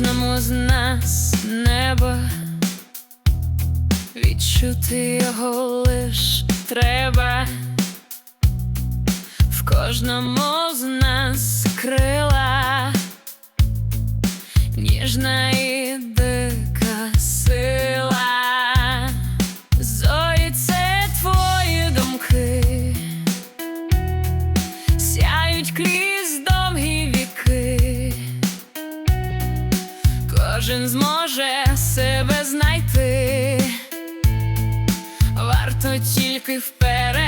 кожному з нас небо, відчути його лиш треба, в кожному з нас крила, ніжна Кожен зможе себе знайти, варто тільки вперед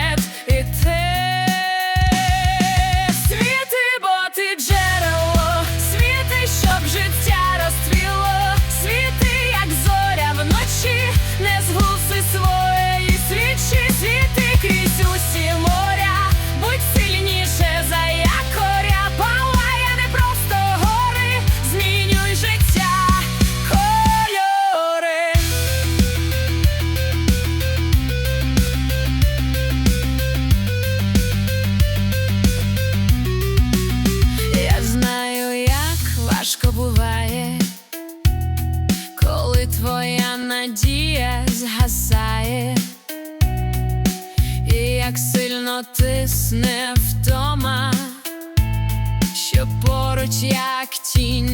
твоя надія згасає, і як сильно тисне втома, що поруч як тінь.